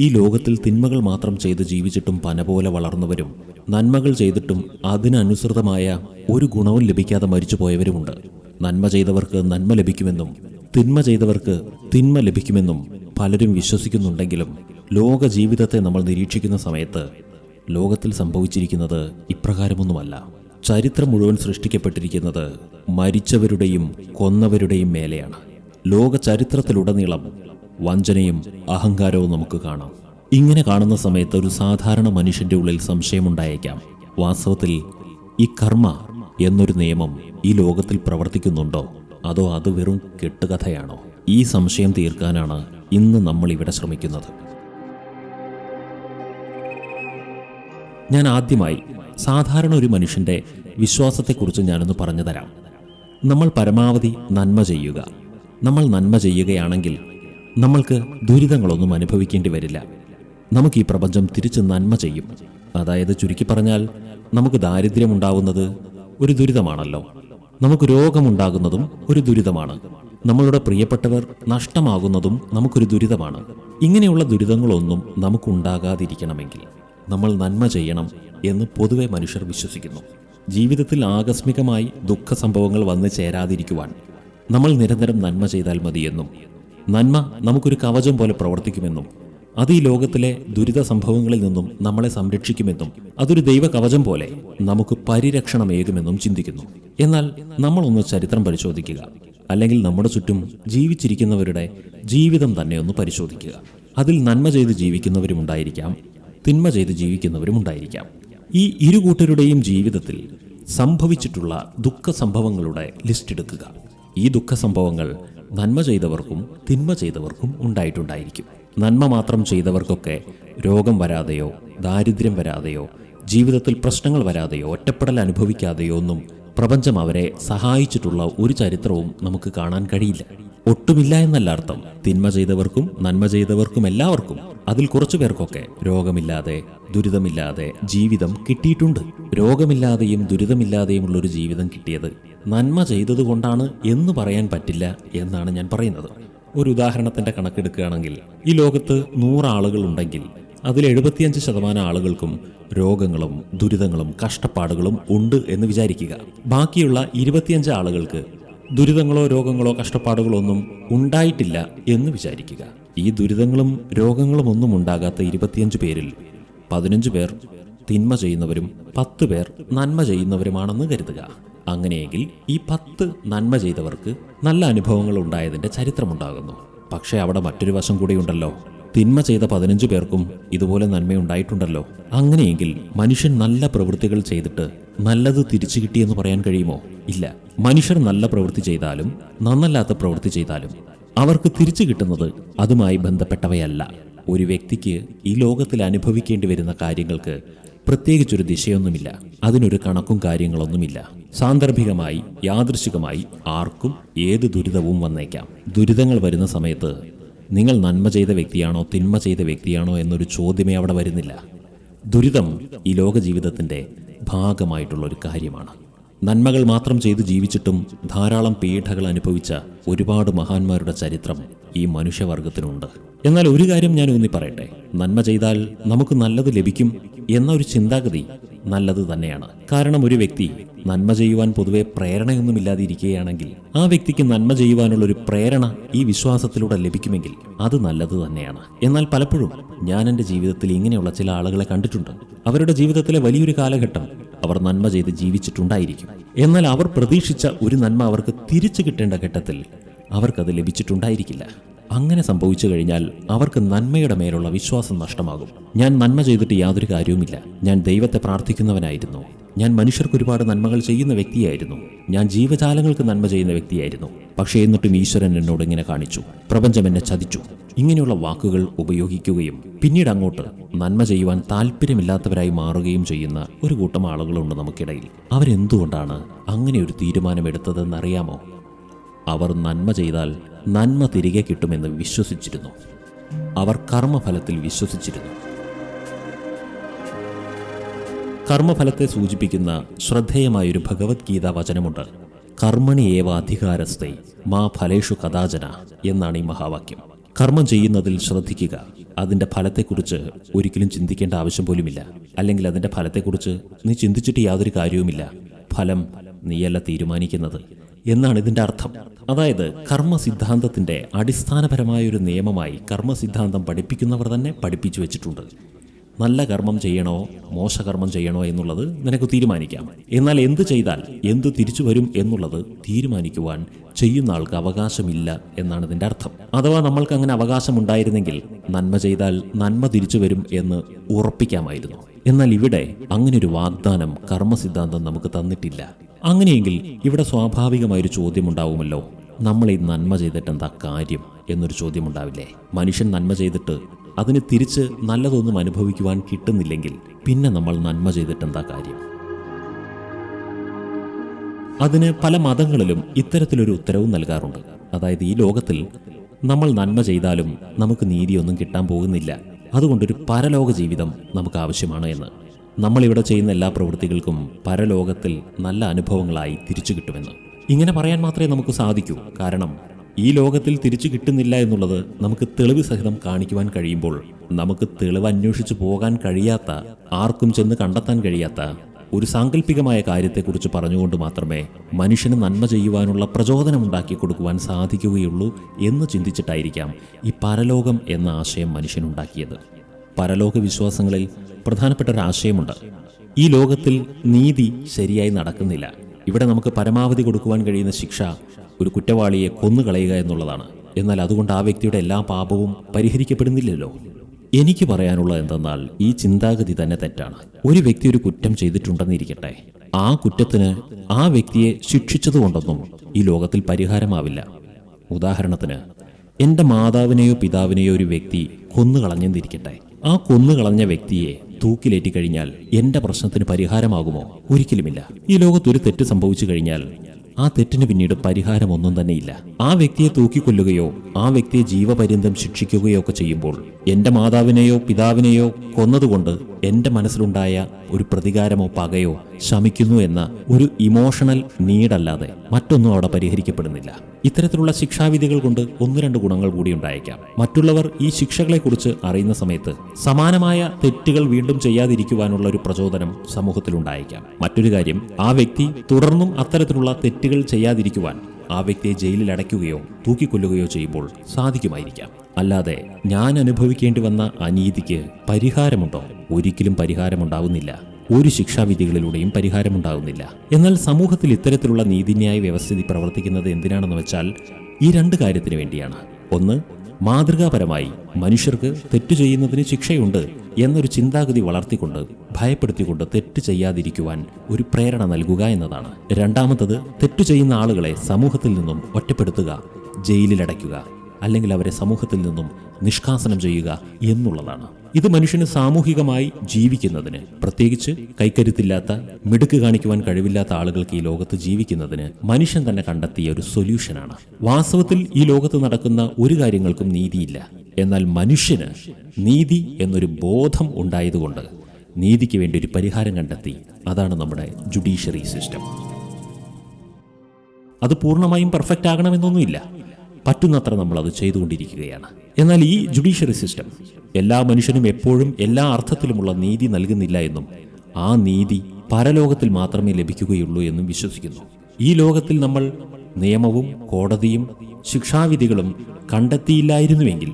ഈ ലോകത്തിൽ തിന്മകൾ മാത്രം ചെയ്ത് ജീവിച്ചിട്ടും പന പോലെ വളർന്നവരും നന്മകൾ ചെയ്തിട്ടും അതിനനുസൃതമായ ഒരു ഗുണവും ലഭിക്കാതെ മരിച്ചു പോയവരുമുണ്ട് നന്മ ചെയ്തവർക്ക് നന്മ ലഭിക്കുമെന്നും തിന്മ ചെയ്തവർക്ക് തിന്മ ലഭിക്കുമെന്നും പലരും വിശ്വസിക്കുന്നുണ്ടെങ്കിലും ലോക ജീവിതത്തെ നമ്മൾ നിരീക്ഷിക്കുന്ന സമയത്ത് ലോകത്തിൽ സംഭവിച്ചിരിക്കുന്നത് ഇപ്രകാരമൊന്നുമല്ല. ചരിത്രം മുഴുവൻ സൃഷ്ടിക്കപ്പെട്ടിരിക്കുന്നത് മരിച്ചവരുടെയും കൊന്നവരുടെയും മേലെയാണ്. ലോക ചരിത്രത്തിലുടനീളം വഞ്ചനയും അഹങ്കാരവും നമുക്ക് കാണാം. ഇങ്ങനെ കാണുന്ന സമയത്ത് ഒരു സാധാരണ മനുഷ്യന്റെ ഉള്ളിൽ സംശയമുണ്ടായേക്കാം. വാസ്തവത്തിൽ ഈ കർമ്മ എന്നൊരു നിയമം ഈ ലോകത്തിൽ പ്രവർത്തിക്കുന്നുണ്ടോ? അതോ അത് വെറും കെട്ടുകഥയാണോ? ഈ സംശയം തീർക്കാനാണ് ഇന്ന് നമ്മൾ ഇവിടെ ശ്രമിക്കുന്നത്. ഞാൻ ആദ്യമായി സാധാരണ ഒരു മനുഷ്യന്റെ വിശ്വാസത്തെക്കുറിച്ച് ഞാനൊന്ന് പറഞ്ഞു തരാം. നമ്മൾ പരമാവധി നന്മ ചെയ്യുക. നമ്മൾ നന്മ ചെയ്യുകയാണെങ്കിൽ നമ്മൾക്ക് ദുരിതങ്ങളൊന്നും അനുഭവിക്കേണ്ടി വരില്ല. നമുക്ക് ഈ പ്രപഞ്ചം തിരിച്ച് നന്മ ചെയ്യും. അതായത് ചുരുക്കി പറഞ്ഞാൽ നമുക്ക് ദാരിദ്ര്യമുണ്ടാകുന്നത് ഒരു ദുരിതമാണല്ലോ. നമുക്ക് രോഗമുണ്ടാകുന്നതും ഒരു ദുരിതമാണ്. നമ്മളുടെ പ്രിയപ്പെട്ടവർ നഷ്ടമാകുന്നതും നമുക്കൊരു ദുരിതമാണ്. ഇങ്ങനെയുള്ള ദുരിതങ്ങളൊന്നും നമുക്കുണ്ടാകാതിരിക്കണമെങ്കിൽ നമ്മൾ നന്മ ചെയ്യണം എന്ന് പൊതുവെ മനുഷ്യർ വിശ്വസിക്കുന്നു. ജീവിതത്തിൽ ആകസ്മികമായി ദുഃഖ സംഭവങ്ങൾ വന്നു ചേരാതിരിക്കുവാൻ നമ്മൾ നിരന്തരം നന്മ ചെയ്താൽ മതിയെന്നും നന്മ നമുക്കൊരു കവചം പോലെ പ്രവർത്തിക്കുമെന്നും അത് ഈ ലോകത്തിലെ ദുരിത സംഭവങ്ങളിൽ നിന്നും നമ്മളെ സംരക്ഷിക്കുമെന്നും അതൊരു ദൈവ കവചം പോലെ നമുക്ക് പരിരക്ഷണമേകുമെന്നും ചിന്തിക്കുന്നു. എന്നാൽ നമ്മളൊന്ന് ചരിത്രം പരിശോധിക്കുക. അല്ലെങ്കിൽ നമ്മുടെ ചുറ്റും ജീവിച്ചിരിക്കുന്നവരുടെ ജീവിതം തന്നെ ഒന്ന് പരിശോധിക്കുക. അതിൽ നന്മ ചെയ്ത് ജീവിക്കുന്നവരുമുണ്ടായിരിക്കാം തിന്മ ചെയ്ത് ജീവിക്കുന്നവരുമുണ്ടായിരിക്കാം ഈ ഇരു കൂട്ടരുടെയും ജീവിതത്തിൽ സംഭവിച്ചിട്ടുള്ള ദുഃഖ സംഭവങ്ങളുടെ ലിസ്റ്റ് എടുക്കുക. ഈ ദുഃഖ സംഭവങ്ങൾ നന്മ ചെയ്തവർക്കും തിന്മ ചെയ്തവർക്കും ഉണ്ടായിട്ടുണ്ടായിരിക്കും. നന്മ മാത്രം ചെയ്തവർക്കൊക്കെ രോഗം വരാതെയോ ദാരിദ്ര്യം വരാതെയോ ജീവിതത്തിൽ പ്രശ്നങ്ങൾ വരാതെയോ ഒറ്റപ്പെടൽ അനുഭവിക്കാതെയോ ഒന്നും പ്രപഞ്ചം അവരെ സഹായിച്ചിട്ടുള്ള ഒരു ചരിത്രവും നമുക്ക് കാണാൻ കഴിയില്ല. ഒട്ടുമില്ല എന്നല്ല അർത്ഥം. തിന്മ ചെയ്തവർക്കും നന്മ ചെയ്തവർക്കും എല്ലാവർക്കും അതിൽ കുറച്ചു പേർക്കൊക്കെ രോഗമില്ലാതെ ദുരിതമില്ലാതെ ജീവിതം കിട്ടിയിട്ടുണ്ട്. രോഗമില്ലാതെയും ദുരിതമില്ലാതെയുമുള്ള ഒരു ജീവിതം കിട്ടിയത് നന്മ ചെയ്തതുകൊണ്ടാണ് എന്ന് പറയാൻ പറ്റില്ല എന്നാണ് ഞാൻ പറയുന്നത്. ഒരു ഉദാഹരണത്തിന്റെ കണക്കെടുക്കുകയാണെങ്കിൽ ഈ ലോകത്ത് നൂറാളുകൾ ഉണ്ടെങ്കിൽ അതിൽ എഴുപത്തിയഞ്ച് ശതമാനം ആളുകൾക്കും രോഗങ്ങളും ദുരിതങ്ങളും കഷ്ടപ്പാടുകളും ഉണ്ട് എന്ന് വിചാരിക്കുക. ബാക്കിയുള്ള ഇരുപത്തിയഞ്ച് ആളുകൾക്ക് ദുരിതങ്ങളോ രോഗങ്ങളോ കഷ്ടപ്പാടുകളോ ഒന്നും ഉണ്ടായിട്ടില്ല എന്ന് വിചാരിക്കുക. ഈ ദുരിതങ്ങളും രോഗങ്ങളും ഒന്നും ഉണ്ടാകാത്ത ഇരുപത്തിയഞ്ച് പേരിൽ പതിനഞ്ച് പേർ തിന്മ ചെയ്യുന്നവരും പത്ത് പേർ നന്മ ചെയ്യുന്നവരുമാണെന്ന് കരുതുക. അങ്ങനെയെങ്കിൽ ഈ പത്ത് നന്മ ചെയ്തവർക്ക് നല്ല അനുഭവങ്ങൾ ഉണ്ടായതിന്റെ ചരിത്രമുണ്ടാകുന്നു. പക്ഷേ അവിടെ മറ്റൊരു വശം കൂടിയുണ്ടല്ലോ. തിന്മ ചെയ്ത പതിനഞ്ച് പേർക്കും ഇതുപോലെ നന്മയുണ്ടായിട്ടുണ്ടല്ലോ. അങ്ങനെയെങ്കിൽ മനുഷ്യൻ നല്ല പ്രവൃത്തികൾ ചെയ്തിട്ട് നല്ലത് തിരിച്ചു കിട്ടിയെന്ന് പറയാൻ കഴിയുമോ? ഇല്ല. മനുഷ്യർ നല്ല പ്രവൃത്തി ചെയ്താലും നന്നല്ലാത്ത പ്രവൃത്തി ചെയ്താലും അവർക്ക് തിരിച്ചു കിട്ടുന്നത് അതുമായി ബന്ധപ്പെട്ടവയല്ല. ഒരു വ്യക്തിക്ക് ഈ ലോകത്തിൽ അനുഭവിക്കേണ്ടി വരുന്ന കാര്യങ്ങൾക്ക് പ്രത്യേകിച്ചൊരു ദിശയൊന്നുമില്ല. അതിനൊരു കണക്കും കാര്യങ്ങളൊന്നുമില്ല. സാന്ദർഭികമായി യാദൃശികമായി ആർക്കും ഏത് ദുരിതവും വന്നേക്കാം. ദുരിതങ്ങൾ വരുന്ന സമയത്ത് നിങ്ങൾ നന്മ ചെയ്ത വ്യക്തിയാണോ തിന്മ ചെയ്ത വ്യക്തിയാണോ എന്നൊരു ചോദ്യമേ അവിടെ വരുന്നില്ല. ദുരിതം ഈ ലോക ജീവിതത്തിന്റെ ഭാഗമായിട്ടുള്ള ഒരു കാര്യമാണ്. നന്മകൾ മാത്രം ചെയ്ത് ജീവിച്ചിട്ടും ധാരാളം പീഠകൾ അനുഭവിച്ച ഒരുപാട് മഹാന്മാരുടെ ചരിത്രം ഈ മനുഷ്യവർഗത്തിനുണ്ട്. എന്നാൽ ഒരു കാര്യം ഞാൻ ഊന്നി പറയട്ടെ. നന്മ ചെയ്താൽ നമുക്ക് നല്ലത് ലഭിക്കും എന്ന ഒരു ചിന്താഗതി നല്ലത് തന്നെയാണ്. കാരണം ഒരു വ്യക്തി നന്മ ചെയ്യുവാൻ പൊതുവെ പ്രേരണയൊന്നുമില്ലാതെ ഇരിക്കുകയാണെങ്കിൽ ആ വ്യക്തിക്ക് നന്മ ചെയ്യുവാനുള്ള ഒരു പ്രേരണ ഈ വിശ്വാസത്തിലൂടെ ലഭിക്കുമെങ്കിൽ അത് നല്ലത് തന്നെയാണ്. എന്നാൽ പലപ്പോഴും ഞാൻ എന്റെ ജീവിതത്തിൽ ഇങ്ങനെയുള്ള ചില ആളുകളെ കണ്ടിട്ടുണ്ട്. അവരുടെ ജീവിതത്തിലെ വലിയൊരു കാലഘട്ടം അവർ നന്മ ചെയ്ത് ജീവിച്ചിട്ടുണ്ടായിരിക്കും. എന്നാൽ അവർ പ്രതീക്ഷിച്ച ഒരു നന്മ അവർക്ക് തിരിച്ചു കിട്ടേണ്ട ഘട്ടത്തിൽ അവർക്കത് ലഭിച്ചിട്ടുണ്ടായിരിക്കില്ല. അങ്ങനെ സംഭവിച്ചു കഴിഞ്ഞാൽ അവർക്ക് നന്മയുടെ മേലുള്ള വിശ്വാസം നഷ്ടമാകും. ഞാൻ നന്മ ചെയ്തിട്ട് യാതൊരു കാര്യവുമില്ല. ഞാൻ ദൈവത്തെ പ്രാർത്ഥിക്കുന്നവനായിരുന്നു. ഞാൻ മനുഷ്യർക്ക് ഒരുപാട് നന്മകൾ ചെയ്യുന്ന വ്യക്തിയായിരുന്നു. ഞാൻ ജീവജാലങ്ങൾക്ക് നന്മ ചെയ്യുന്ന വ്യക്തിയായിരുന്നു. പക്ഷേ എന്നിട്ടും ഈശ്വരൻ എന്നോട് ഇങ്ങനെ കാണിച്ചു. പ്രപഞ്ചം എന്നെ ചതിച്ചു. ഇങ്ങനെയുള്ള വാക്കുകൾ ഉപയോഗിക്കുകയും പിന്നീട് അങ്ങോട്ട് നന്മ ചെയ്യുവാൻ താല്പര്യമില്ലാത്തവരായി മാറുകയും ചെയ്യുന്ന ഒരു കൂട്ടം ആളുകളുണ്ട് നമുക്കിടയിൽ. അവരെന്തുകൊണ്ടാണ് അങ്ങനെ ഒരു തീരുമാനമെടുത്തതെന്ന് അറിയാമോ അവർ നന്മ ചെയ്താൽ നന്മ തിരികെ കിട്ടുമെന്ന് വിശ്വസിച്ചിരുന്നു. അവർ കർമ്മഫലത്തിൽ വിശ്വസിച്ചിരുന്നു. കർമ്മഫലത്തെ സൂചിപ്പിക്കുന്ന ശ്രദ്ധേയമായൊരു ഭഗവത്ഗീത വചനമുണ്ട്. കർമ്മണി ഏവ അധികാരസ്ഥ മാ ഫലേഷു കഥാചന എന്നാണ് ഈ മഹാവാക്യം. കർമ്മം ചെയ്യുന്നതിൽ ശ്രദ്ധിക്കുക. അതിന്റെ ഫലത്തെക്കുറിച്ച് ഒരിക്കലും ചിന്തിക്കേണ്ട ആവശ്യം പോലുമില്ല. അല്ലെങ്കിൽ അതിന്റെ ഫലത്തെക്കുറിച്ച് നീ ചിന്തിച്ചിട്ട് യാതൊരു കാര്യവുമില്ല. ഫലം നീയല്ല തീരുമാനിക്കുന്നത്. എന്നാണ് ഇതിന്റെ അർത്ഥം. അതായത് കർമ്മ സിദ്ധാന്തത്തിന്റെ അടിസ്ഥാനപരമായ ഒരു നിയമമായി കർമ്മ സിദ്ധാന്തം പഠിപ്പിക്കുന്നവർ തന്നെ പഠിപ്പിച്ചു വെച്ചിട്ടുണ്ട്. നല്ല കർമ്മം ചെയ്യണോ മോശകർമ്മം ചെയ്യണോ എന്നുള്ളത് നിനക്ക് തീരുമാനിക്കാം. എന്നാൽ എന്ത് ചെയ്താൽ എന്ത് തിരിച്ചു വരും എന്നുള്ളത് തീരുമാനിക്കുവാൻ ചെയ്യുന്ന ആൾക്ക് അവകാശമില്ല എന്നാണ് ഇതിന്റെ അർത്ഥം. അഥവാ നമ്മൾക്ക് അങ്ങനെ അവകാശം ഉണ്ടായിരുന്നെങ്കിൽ നന്മ ചെയ്താൽ നന്മ തിരിച്ചു വരും എന്ന് ഉറപ്പിക്കാമായിരുന്നു. എന്നാൽ ഇവിടെ അങ്ങനൊരു വാഗ്ദാനം കർമ്മസിദ്ധാന്തം നമുക്ക് തന്നിട്ടില്ല. അങ്ങനെയെങ്കിൽ ഇവിടെ സ്വാഭാവികമായൊരു ചോദ്യം ഉണ്ടാവുമല്ലോ നമ്മൾ ഈ നന്മ ചെയ്തിട്ട് എന്താ കാര്യം എന്നൊരു ചോദ്യം ഉണ്ടാവില്ലേ മനുഷ്യൻ നന്മ ചെയ്തിട്ട് അതിന് തിരിച്ച് നല്ലതൊന്നും അനുഭവിക്കുവാൻ കിട്ടുന്നില്ലെങ്കിൽ പിന്നെ നമ്മൾ നന്മ ചെയ്തിട്ട് എന്താ കാര്യം? അതിന് പല മതങ്ങളിലും ഇത്തരത്തിലൊരു ഉത്തരവും നൽകാറുണ്ട്. അതായത് ഈ ലോകത്തിൽ നമ്മൾ നന്മ ചെയ്താലും നമുക്ക് നീതിയൊന്നും കിട്ടാൻ പോകുന്നില്ല. അതുകൊണ്ടൊരു പരലോക ജീവിതം നമുക്ക് ആവശ്യമാണ് എന്ന്. നമ്മളിവിടെ ചെയ്യുന്ന എല്ലാ പ്രവൃത്തികൾക്കും പരലോകത്തിൽ നല്ല അനുഭവങ്ങളായി തിരിച്ചു കിട്ടുമെന്ന്. ഇങ്ങനെ പറയാൻ മാത്രമേ നമുക്ക് സാധിക്കൂ. കാരണം ഈ ലോകത്തിൽ തിരിച്ചു കിട്ടുന്നില്ല എന്നുള്ളത് നമുക്ക് തെളിവ് സഹിതം കാണിക്കുവാൻ കഴിയുമ്പോൾ നമുക്ക് തെളിവ് അന്വേഷിച്ചു പോകാൻ കഴിയാത്ത ആർക്കും ചെന്ന് കണ്ടെത്താൻ കഴിയാത്ത ഒരു സാങ്കല്പികമായ കാര്യത്തെക്കുറിച്ച് പറഞ്ഞുകൊണ്ട് മാത്രമേ മനുഷ്യന് നന്മ ചെയ്യുവാനുള്ള പ്രചോദനം ഉണ്ടാക്കി കൊടുക്കുവാൻ സാധിക്കുകയുള്ളൂ എന്ന് ചിന്തിച്ചിട്ടായിരിക്കാം ഈ പരലോകം എന്ന ആശയം മനുഷ്യനുണ്ടാക്കിയത്. പരലോക വിശ്വാസങ്ങളിൽ പ്രധാനപ്പെട്ട ഒരു ആശയമുണ്ട്. ഈ ലോകത്തിൽ നീതി ശരിയായി നടക്കുന്നില്ല. ഇവിടെ നമുക്ക് പരമാവധി കൊടുക്കുവാൻ കഴിയുന്ന ശിക്ഷ ഒരു കുറ്റവാളിയെ കൊന്നുകളയുക എന്നുള്ളതാണ്. എന്നാൽ അതുകൊണ്ട് ആ വ്യക്തിയുടെ എല്ലാ പാപവും പരിഹരിക്കപ്പെടുന്നില്ലല്ലോ. എനിക്ക് പറയാനുള്ളത് എന്തെന്നാൽ ഈ ചിന്താഗതി തന്നെ തെറ്റാണ്. ഒരു വ്യക്തി ഒരു കുറ്റം ചെയ്തിട്ടുണ്ടെന്നിരിക്കട്ടെ. ആ കുറ്റത്തിന് ആ വ്യക്തിയെ ശിക്ഷിച്ചതുകൊണ്ടൊന്നും ഈ ലോകത്തിൽ പരിഹാരമാവില്ല. ഉദാഹരണത്തിന് എന്റെ മാതാവിനെയോ പിതാവിനെയോ ഒരു വ്യക്തി കൊന്നുകളഞ്ഞെന്നിരിക്കട്ടെ. ആ കൊന്നുകളഞ്ഞ വ്യക്തിയെ തൂക്കിലേറ്റി കഴിഞ്ഞാൽ എന്റെ പ്രശ്നത്തിന് പരിഹാരമാകുമോ? ഒരിക്കലുമില്ല. ഈ ലോകത്തൊരു തെറ്റ് സംഭവിച്ചു കഴിഞ്ഞാൽ ആ തെറ്റിന് പിന്നീട് പരിഹാരമൊന്നും തന്നെയില്ല. ആ വ്യക്തിയെ തൂക്കിക്കൊല്ലുകയോ ആ വ്യക്തിയെ ജീവപര്യന്തം ശിക്ഷിക്കുകയോ ഒക്കെ ചെയ്യുമ്പോൾ എന്റെ മാതാവിനെയോ പിതാവിനെയോ കൊന്നതുകൊണ്ട് എന്റെ മനസ്സിലുണ്ടായ ഒരു പ്രതികാരമോ പകയോ ശമിക്കുന്നു എന്ന ഒരു ഇമോഷണൽ നീഡല്ലാതെ മറ്റൊന്നും അവിടെ പരിഹരിക്കപ്പെടുന്നില്ല. ഇത്തരത്തിലുള്ള ശിക്ഷാവിധികൾ കൊണ്ട് ഒന്ന് രണ്ട് ഗുണങ്ങൾ കൂടി ഉണ്ടായേക്കാം. മറ്റുള്ളവർ ഈ ശിക്ഷകളെക്കുറിച്ച് അറിയുന്ന സമയത്ത് സമാനമായ തെറ്റുകൾ വീണ്ടും ചെയ്യാതിരിക്കുവാനുള്ള ഒരു പ്രചോദനം സമൂഹത്തിലുണ്ടായേക്കാം. മറ്റൊരു കാര്യം ആ വ്യക്തി തുടർന്നും അത്തരത്തിലുള്ള തെറ്റുകൾ ചെയ്യാതിരിക്കുവാൻ ആ വ്യക്തിയെ ജയിലിൽ അടയ്ക്കുകയോ തൂക്കിക്കൊല്ലുകയോ ചെയ്യുമ്പോൾ സാധിക്കുമായിരിക്കാം. അല്ലാതെ ഞാൻ അനുഭവിക്കേണ്ടി വന്ന അനീതിക്ക് പരിഹാരമുണ്ടോ? ഒരിക്കലും പരിഹാരമുണ്ടാവുന്നില്ല. ഒരു ശിക്ഷാവിധികളിലൂടെയും പരിഹാരമുണ്ടാകുന്നില്ല എന്നാൽ സമൂഹത്തിൽ ഇത്തരത്തിലുള്ള നീതിന്യായ വ്യവസ്ഥിതി പ്രവർത്തിക്കുന്നത് എന്തിനാണെന്ന് വെച്ചാൽ ഈ രണ്ട് കാര്യത്തിന് വേണ്ടിയാണ്. ഒന്ന് മാതൃകാപരമായി മനുഷ്യർക്ക് തെറ്റു ചെയ്യുന്നതിന് ശിക്ഷയുണ്ട് എന്നൊരു ചിന്താഗതി വളർത്തിക്കൊണ്ട് ഭയപ്പെടുത്തിക്കൊണ്ട് തെറ്റ് ചെയ്യാതിരിക്കുവാൻ ഒരു പ്രേരണ നൽകുക എന്നതാണ്. രണ്ടാമത്തത് തെറ്റു ചെയ്യുന്ന ആളുകളെ സമൂഹത്തിൽ നിന്നും ഒറ്റപ്പെടുത്തുക ജയിലിലടയ്ക്കുക അല്ലെങ്കിൽ അവരെ സമൂഹത്തിൽ നിന്നും നിഷ്കാസനം ചെയ്യുക എന്നുള്ളതാണ്. ഇത് മനുഷ്യന് സാമൂഹികമായി ജീവിക്കുന്നതിന് പ്രത്യേകിച്ച് കൈക്കരുത്തില്ലാത്ത മിടുക്ക് കാണിക്കുവാൻ കഴിവില്ലാത്ത ആളുകൾക്ക് ഈ ലോകത്ത് ജീവിക്കുന്നതിന് മനുഷ്യൻ തന്നെ കണ്ടെത്തിയ ഒരു സൊല്യൂഷനാണ്. വാസ്തവത്തിൽ ഈ ലോകത്ത് നടക്കുന്ന ഒരു കാര്യങ്ങൾക്കും നീതിയില്ല. എന്നാൽ മനുഷ്യന് നീതി എന്നൊരു ബോധം ഉണ്ടായതുകൊണ്ട് നീതിക്ക് വേണ്ടി ഒരു പരിഹാരം കണ്ടെത്തി. അതാണ് നമ്മുടെ ജുഡീഷ്യറി സിസ്റ്റം. അത് പൂർണമായും പെർഫെക്റ്റ് ആകണമെന്നൊന്നുമില്ല. പറ്റുന്നത്ര നമ്മൾ അത് ചെയ്തുകൊണ്ടിരിക്കുകയാണ്. എന്നാൽ ഈ ജുഡീഷ്യറി സിസ്റ്റം എല്ലാ മനുഷ്യനും എപ്പോഴും എല്ലാ അർത്ഥത്തിലുമുള്ള നീതി നൽകുന്നില്ല എന്നും ആ നീതി പരലോകത്തിൽ മാത്രമേ ലഭിക്കുകയുള്ളൂ എന്നും വിശ്വസിക്കുന്നു. ഈ ലോകത്തിൽ നമ്മൾ നിയമവും കോടതിയും ശിക്ഷാവിധികളും കണ്ടെത്തിയില്ലായിരുന്നുവെങ്കിൽ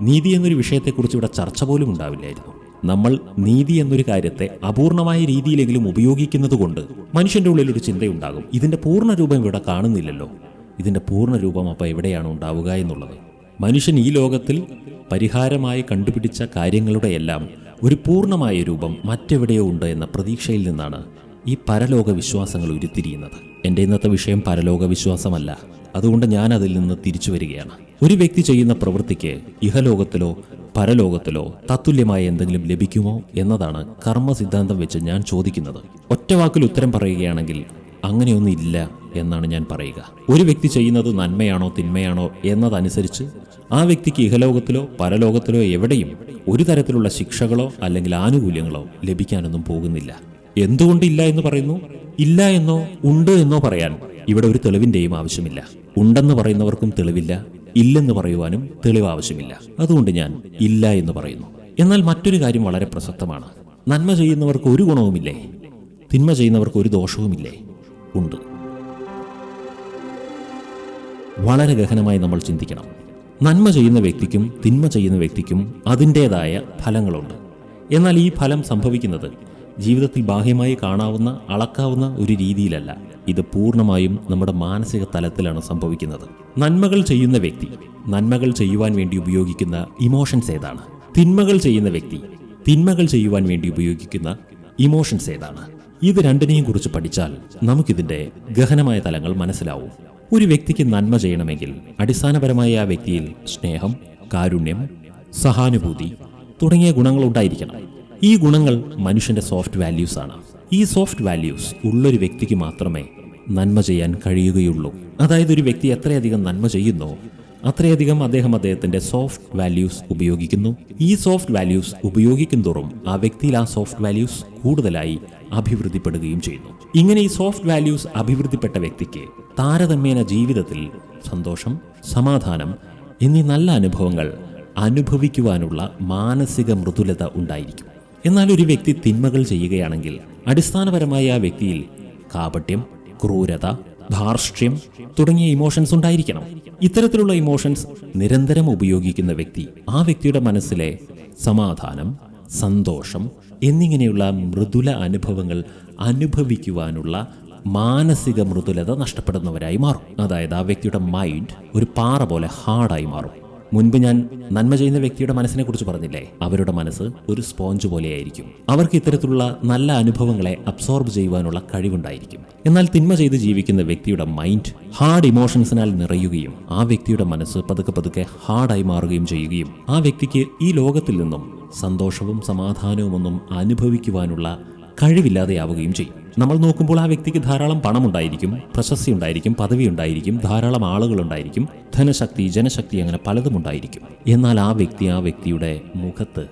നീതി എന്നൊരു വിഷയത്തെക്കുറിച്ച് ഇവിടെ ചർച്ച പോലും ഉണ്ടാവില്ലായിരുന്നു. നമ്മൾ നീതി എന്നൊരു കാര്യത്തെ അപൂർണമായ രീതിയിലെങ്കിലും ഉപയോഗിക്കുന്നത് കൊണ്ട് മനുഷ്യന്റെ ഉള്ളിൽ ഒരു ചിന്തയുണ്ടാകും. ഇതിന്റെ പൂർണ രൂപം ഇവിടെ കാണുന്നില്ലല്ലോ. ഇതിന്റെ പൂർണ രൂപം അപ്പോൾ എവിടെയാണ് ഉണ്ടാവുക എന്നുള്ളത്. മനുഷ്യൻ ഈ ലോകത്തിൽ പരിഹാരമായി കണ്ടുപിടിച്ച കാര്യങ്ങളുടെ എല്ലാം ഒരു പൂർണമായ രൂപം മറ്റെവിടെയോ ഉണ്ട് എന്ന പ്രതീക്ഷയിൽ നിന്നാണ് ഈ പരലോക വിശ്വാസങ്ങൾ ഉരുത്തിരിയുന്നത്. എന്റെ ഇന്നത്തെ വിഷയം പരലോക വിശ്വാസമല്ല. അതുകൊണ്ട് ഞാൻ അതിൽ നിന്ന് തിരിച്ചു വരികയാണ്. ഒരു വ്യക്തി ചെയ്യുന്ന പ്രവൃത്തിക്ക് ഇഹലോകത്തിലോ പരലോകത്തിലോ തത്തുല്യമായ എന്തെങ്കിലും ലഭിക്കുമോ എന്നതാണ് കർമ്മ സിദ്ധാന്തം വെച്ച് ഞാൻ ചോദിക്കുന്നത്. ഒറ്റവാക്കിൽ ഉത്തരം പറയുകയാണെങ്കിൽ അങ്ങനെയൊന്നും ഇല്ല എന്നാണ് ഞാൻ പറയുക. ഒരു വ്യക്തി ചെയ്യുന്നത് നന്മയാണോ തിന്മയാണോ എന്നതനുസരിച്ച് ആ വ്യക്തിക്ക് ഇഹലോകത്തിലോ പരലോകത്തിലോ എവിടെയും ഒരു തരത്തിലുള്ള ശിക്ഷകളോ അല്ലെങ്കിൽ ആനുകൂല്യങ്ങളോ ലഭിക്കാനൊന്നും പോകുന്നില്ല. എന്തുകൊണ്ടില്ല എന്ന് പറയുന്നു? ഇല്ല എന്നോ ഉണ്ട് എന്നോ പറയാൻ ഇവിടെ ഒരു തെളിവിന്റെയും ആവശ്യമില്ല. ഉണ്ടെന്ന് പറയുന്നവർക്കും തെളിവില്ല ഇല്ലെന്ന് പറയുവാനും തെളിവ് ആവശ്യമില്ല. അതുകൊണ്ട് ഞാൻ ഇല്ല എന്ന് പറയുന്നു. എന്നാൽ മറ്റൊരു കാര്യം വളരെ പ്രസക്തമാണ്. നന്മ ചെയ്യുന്നവർക്ക് ഒരു ഗുണവുമില്ലേ? തിന്മ ചെയ്യുന്നവർക്ക് ഒരു ദോഷവുമില്ലേ? ഉണ്ട്. വളരെ ഗഹനമായി നമ്മൾ ചിന്തിക്കണം. നന്മ ചെയ്യുന്ന വ്യക്തിക്കും തിന്മ ചെയ്യുന്ന വ്യക്തിക്കും അതിന്റേതായ ഫലങ്ങളുണ്ട്. എന്നാൽ ഈ ഫലം സംഭവിക്കുന്നത് ജീവിതത്തിൽ ബാഹ്യമായി കാണാവുന്ന അളക്കാവുന്ന ഒരു രീതിയിലല്ല. ഇത് പൂർണമായും നമ്മുടെ മാനസിക തലത്തിലാണ് സംഭവിക്കുന്നത്. നന്മകൾ ചെയ്യുന്ന വ്യക്തി നന്മകൾ ചെയ്യുവാൻ വേണ്ടി ഉപയോഗിക്കുന്ന ഇമോഷൻസ് ഏതാണ്? തിന്മകൾ ചെയ്യുന്ന വ്യക്തി തിന്മകൾ ചെയ്യുവാൻ വേണ്ടി ഉപയോഗിക്കുന്ന ഇമോഷൻസ് ഏതാണ്? ഇത് രണ്ടിനെയും കുറിച്ച് പഠിച്ചാൽ നമുക്കിതിന്റെ ഗഹനമായ തലങ്ങൾ മനസ്സിലാവും. ഒരു വ്യക്തിക്ക് നന്മ ചെയ്യണമെങ്കിൽ അടിസ്ഥാനപരമായി ആ വ്യക്തിയിൽ സ്നേഹം കാരുണ്യം സഹാനുഭൂതി തുടങ്ങിയ ഗുണങ്ങൾ ഉണ്ടായിരിക്കണം. ഈ ഗുണങ്ങൾ മനുഷ്യന്റെ സോഫ്റ്റ് വാല്യൂസ് ആണ്. ഈ സോഫ്റ്റ് വാല്യൂസ് ഉള്ളൊരു വ്യക്തിക്ക് മാത്രമേ നന്മ ചെയ്യാൻ കഴിയുകയുള്ളൂ. അതായത് ഒരു വ്യക്തി എത്രയധികം നന്മ ചെയ്യുന്നോ അത്രയധികം അദ്ദേഹം അദ്ദേഹത്തിന്റെ സോഫ്റ്റ് വാല്യൂസ് ഉപയോഗിക്കുന്നു. ഈ സോഫ്റ്റ് വാല്യൂസ് ഉപയോഗിക്കും തോറും ആ വ്യക്തിയിൽ ആ സോഫ്റ്റ് വാല്യൂസ് കൂടുതലായി അഭിവൃദ്ധിപ്പെടുകയും ചെയ്യുന്നു. ഇങ്ങനെ ഈ സോഫ്റ്റ് വാല്യൂസ് അഭിവൃദ്ധിപ്പെട്ട വ്യക്തിക്ക് താരതമ്യേന ജീവിതത്തിൽ സന്തോഷം സമാധാനം എന്നീ നല്ല അനുഭവങ്ങൾ അനുഭവിക്കുവാനുള്ള മാനസിക മൃദുലത ഉണ്ടായിരിക്കും. എന്നാൽ ഒരു വ്യക്തി തിന്മകൾ ചെയ്യുകയാണെങ്കിൽ അടിസ്ഥാനപരമായ ആ വ്യക്തിയിൽ കാപട്യം ക്രൂരത ധാർഷ്ട്യം തുടങ്ങിയ ഇമോഷൻസ് ഉണ്ടായിരിക്കണം. ഇത്തരത്തിലുള്ള ഇമോഷൻസ് നിരന്തരം ഉപയോഗിക്കുന്ന വ്യക്തി ആ വ്യക്തിയുടെ മനസ്സിലെ സമാധാനം സന്തോഷം എന്നിങ്ങനെയുള്ള മൃദുല അനുഭവങ്ങൾ അനുഭവിക്കുവാനുള്ള മാനസിക മൃദുലത നഷ്ടപ്പെടുന്നവരായി മാറും. അതായത് ആ വ്യക്തിയുടെ മൈൻഡ് ഒരു പാറ പോലെ ഹാർഡായി മാറും. മുൻപ് ഞാൻ നന്മ ചെയ്യുന്ന വ്യക്തിയുടെ മനസ്സിനെ കുറിച്ച് പറഞ്ഞില്ലേ? അവരുടെ മനസ്സ് ഒരു സ്പോഞ്ച് പോലെയായിരിക്കും. അവർക്ക് ഇത്തരത്തിലുള്ള നല്ല അനുഭവങ്ങളെ അബ്സോർബ് ചെയ്യുവാനുള്ള കഴിവുണ്ടായിരിക്കും. എന്നാൽ തിന്മ ചെയ്ത് ജീവിക്കുന്ന വ്യക്തിയുടെ മൈൻഡ് ഹാർഡ് ഇമോഷൻസിനാൽ നിറയുകയും ആ വ്യക്തിയുടെ മനസ്സ് പതുക്കെ പതുക്കെ ഹാർഡായി മാറുകയും ചെയ്യുകയും ആ വ്യക്തിക്ക് ഈ ലോകത്തിൽ നിന്നും സന്തോഷവും സമാധാനവും ഒന്നും അനുഭവിക്കുവാനുള്ള കഴിവില്ലാതെയാവുകയും ചെയ്യും. നമ്മൾ നോക്കുമ്പോൾ ആ വ്യക്തിക്ക് ധാരാളം പണമുണ്ടായിരിക്കും പ്രശസ്തി ഉണ്ടായിരിക്കും പദവി ഉണ്ടായിരിക്കും ധാരാളം ആളുകളുണ്ടായിരിക്കും ധനശക്തി ജനശക്തി അങ്ങനെ പലതും ഉണ്ടായിരിക്കും എന്നാൽ ആ വ്യക്തി ആ വ്യക്തിയുടെ മുഖത്ത്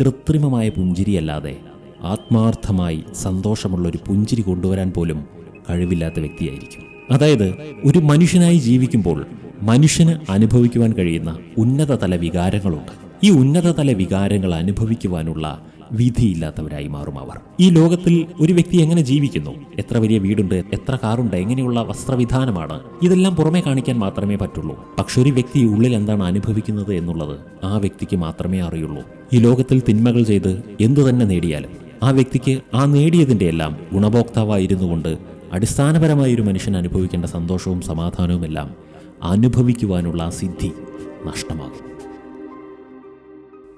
കൃത്രിമമായ പുഞ്ചിരിയല്ലാതെ ആത്മാർത്ഥമായി സന്തോഷമുള്ള ഒരു പുഞ്ചിരി കൊണ്ടുവരാൻ പോലും കഴിവില്ലാത്ത വ്യക്തിയായിരിക്കും. അതായത് ഒരു മനുഷ്യനായി ജീവിക്കുമ്പോൾ മനുഷ്യന് അനുഭവിക്കുവാൻ കഴിയുന്ന ഉന്നതതല വികാരങ്ങളുണ്ട്. ഈ ഉന്നതതല വികാരങ്ങൾ അനുഭവിക്കുവാനുള്ള വിധിയില്ലാത്തവരായി മാറും അവർ. ഈ ലോകത്തിൽ ഒരു വ്യക്തി എങ്ങനെ ജീവിക്കുന്നു? എത്ര വലിയ വീടുണ്ട്? എത്ര കാറുണ്ട്? എങ്ങനെയുള്ള വസ്ത്രവിധാനമാണ്? ഇതെല്ലാം പുറമെ കാണിക്കാൻ മാത്രമേ പറ്റുള്ളൂ. പക്ഷെ ഒരു വ്യക്തി ഉള്ളിൽ എന്താണ് അനുഭവിക്കുന്നത് എന്നുള്ളത് ആ വ്യക്തിക്ക് മാത്രമേ അറിയുള്ളൂ. ഈ ലോകത്തിൽ തിന്മകൾ ചെയ്ത് എന്തു തന്നെ നേടിയാലും ആ വ്യക്തിക്ക് ആ നേടിയതിന്റെ എല്ലാം ഗുണഭോക്താവായിരുന്നു കൊണ്ട് അടിസ്ഥാനപരമായി ഒരു മനുഷ്യൻ അനുഭവിക്കേണ്ട സന്തോഷവും സമാധാനവുമെല്ലാം അനുഭവിക്കുവാനുള്ള സിദ്ധി നഷ്ടമാകും.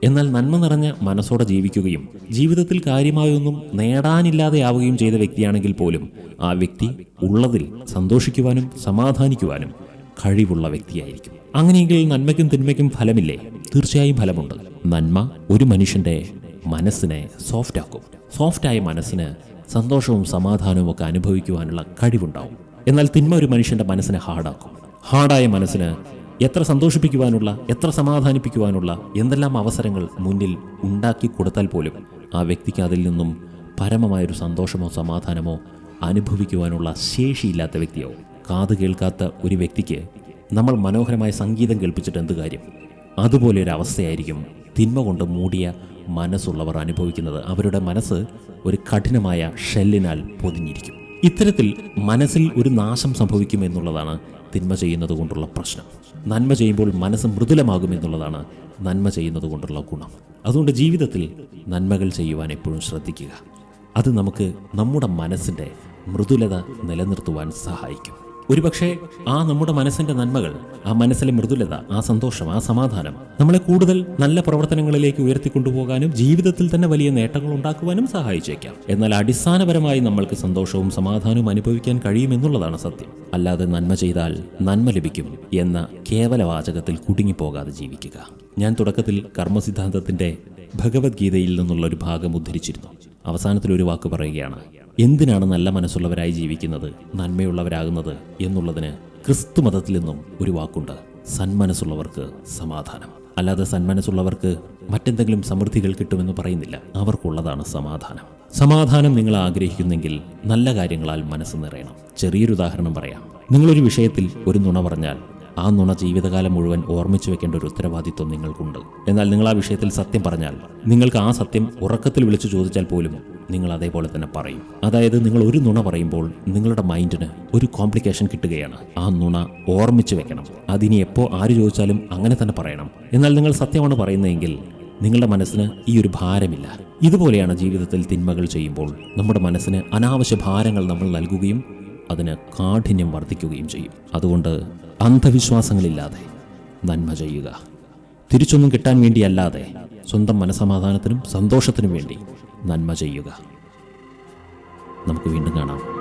എന്നാൽ നന്മ നിറഞ്ഞ മനസ്സോടെ ജീവിക്കുകയും ജീവിതത്തിൽ കാര്യമായൊന്നും നേടാനില്ലാതെയാവുകയും ചെയ്ത വ്യക്തിയാണെങ്കിൽ പോലും ആ വ്യക്തി ഉള്ളതിൽ സന്തോഷിക്കുവാനും സമാധാനിക്കുവാനും കഴിവുള്ള വ്യക്തിയായിരിക്കും. അങ്ങനെയെങ്കിൽ നന്മയ്ക്കും തിന്മയ്ക്കും ഫലമില്ലേ? തീർച്ചയായും ഫലമുണ്ട്. നന്മ ഒരു മനുഷ്യന്റെ മനസ്സിനെ സോഫ്റ്റ് ആക്കും സോഫ്റ്റായ മനസ്സിന് സന്തോഷവും സമാധാനവും ഒക്കെ അനുഭവിക്കുവാനുള്ള കഴിവുണ്ടാവും. എന്നാൽ തിന്മ ഒരു മനുഷ്യന്റെ മനസ്സിനെ ഹാർഡാക്കും. ഹാർഡായ മനസ്സിന് എത്ര സന്തോഷിപ്പിക്കുവാനുള്ള എത്ര സമാധാനിപ്പിക്കുവാനുള്ള എന്തെല്ലാം അവസരങ്ങൾ മുന്നിൽ ഉണ്ടാക്കി കൊടുത്താൽ പോലും ആ വ്യക്തിക്ക് അതിൽ നിന്നും പരമമായൊരു സന്തോഷമോ സമാധാനമോ അനുഭവിക്കുവാനുള്ള ശേഷിയില്ലാത്ത വ്യക്തിയോ. കാത് കേൾക്കാത്ത ഒരു വ്യക്തിക്ക് നമ്മൾ മനോഹരമായ സംഗീതം കേൾപ്പിച്ചിട്ട് എന്ത് കാര്യം? അതുപോലെ ഒരു അവസ്ഥയായിരിക്കും തിന്മ കൊണ്ട് മൂടിയ മനസ്സുള്ളവർ അനുഭവിക്കുന്നത്. അവരുടെ മനസ്സ് ഒരു കഠിനമായ ഷെല്ലിനാൽ പൊതിഞ്ഞിരിക്കും. ഇത്തരത്തിൽ മനസ്സിൽ ഒരു നാശം സംഭവിക്കുമെന്നുള്ളതാണ് തിന്മ ചെയ്യുന്നത് കൊണ്ടുള്ള പ്രശ്നം. നന്മ ചെയ്യുമ്പോൾ മനസ്സ് മൃദുലമാകുമെന്നുള്ളതാണ് നന്മ ചെയ്യുന്നത് കൊണ്ടുള്ള ഗുണം. അതുകൊണ്ട് ജീവിതത്തിൽ നന്മകൾ ചെയ്യുവാൻ എപ്പോഴും ശ്രദ്ധിക്കുക. അത് നമുക്ക് നമ്മുടെ മനസ്സിന്റെ മൃദുലത നിലനിർത്തുവാൻ സഹായിക്കും. ഒരുപക്ഷെ ആ നമ്മുടെ മനസ്സിന്റെ നന്മകൾ ആ മനസ്സിലെ മൃദുലത ആ സന്തോഷം ആ സമാധാനം നമ്മളെ കൂടുതൽ നല്ല പ്രവർത്തനങ്ങളിലേക്ക് ഉയർത്തിക്കൊണ്ടുപോകാനും ജീവിതത്തിൽ തന്നെ വലിയ നേട്ടങ്ങൾ ഉണ്ടാക്കുവാനും സഹായിച്ചേക്കാം. എന്നാൽ അടിസ്ഥാനപരമായി നമ്മൾക്ക് സന്തോഷവും സമാധാനവും അനുഭവിക്കാൻ കഴിയുമെന്നുള്ളതാണ് സത്യം. അല്ലാതെ നന്മ ചെയ്താൽ നന്മ ലഭിക്കും എന്ന കേവല വാചകത്തിൽ കുടുങ്ങിപ്പോകാതെ ജീവിക്കുക. ഞാൻ തുടക്കത്തിൽ കർമ്മസിദ്ധാന്തത്തിന്റെ ഭഗവത്ഗീതയിൽ നിന്നുള്ള ഒരു ഭാഗം ഉദ്ധരിച്ചിരുന്നു. അവസാനത്തിൽ ഒരു വാക്ക് പറയുകയാണ്. എന്തിനാണ് നല്ല മനസ്സുള്ളവരായി ജീവിക്കുന്നത് നന്മയുള്ളവരാകുന്നത് എന്നുള്ളതിന് ക്രിസ്തു മതത്തിൽ നിന്നും ഒരു വാക്കുണ്ട്. സന്മനസ്സുള്ളവർക്ക് സമാധാനം. അല്ലാതെ സന്മനസ്സുള്ളവർക്ക് മറ്റെന്തെങ്കിലും സമൃദ്ധികൾ കിട്ടുമെന്ന് പറയുന്നില്ല. അവർക്കുള്ളതാണ് സമാധാനം. സമാധാനം നിങ്ങൾ ആഗ്രഹിക്കുന്നെങ്കിൽ നല്ല കാര്യങ്ങളാൽ മനസ്സ് നിറയണം. ചെറിയൊരു ഉദാഹരണം പറയാം. നിങ്ങളൊരു വിഷയത്തിൽ ഒരു നുണ പറഞ്ഞാൽ ആ നുണ ജീവിതകാലം മുഴുവൻ ഓർമ്മിച്ചു വെക്കേണ്ട ഒരു ഉത്തരവാദിത്വം നിങ്ങൾക്കുണ്ട്. എന്നാൽ നിങ്ങൾ ആ വിഷയത്തിൽ സത്യം പറഞ്ഞാൽ നിങ്ങൾക്ക് ആ സത്യം ഉറക്കത്തിൽ വിളിച്ചു ചോദിച്ചാൽ പോലും നിങ്ങൾ അതേപോലെ തന്നെ പറയും. അതായത് നിങ്ങൾ ഒരു നുണ പറയുമ്പോൾ നിങ്ങളുടെ മൈൻഡിന് ഒരു കോംപ്ലിക്കേഷൻ കിട്ടുകയാണ്. ആ നുണ ഓർമ്മിച്ച് വെക്കണം. അതിനി എപ്പോൾ ആര് ചോദിച്ചാലും അങ്ങനെ തന്നെ പറയണം. എന്നാൽ നിങ്ങൾ സത്യമാണ് പറയുന്നതെങ്കിൽ നിങ്ങളുടെ മനസ്സിന് ഈ ഒരു ഭാരമില്ല. ഇതുപോലെയാണ് ജീവിതത്തിൽ തിന്മകൾ ചെയ്യുമ്പോൾ നമ്മുടെ മനസ്സിന് അനാവശ്യ ഭാരങ്ങൾ നമ്മൾ നൽകുകയും അതിന് കാഠിന്യം വർദ്ധിക്കുകയും ചെയ്യും. അതുകൊണ്ട് അന്ധവിശ്വാസങ്ങളില്ലാതെ നന്മ ചെയ്യുക. തിരിച്ചൊന്നും കിട്ടാൻ വേണ്ടിയല്ലാതെ സ്വന്തം മനസമാധാനത്തിനും സന്തോഷത്തിനും വേണ്ടി നന്മ ചെയ്യുക. നമുക്ക് വീണ്ടും കാണാം.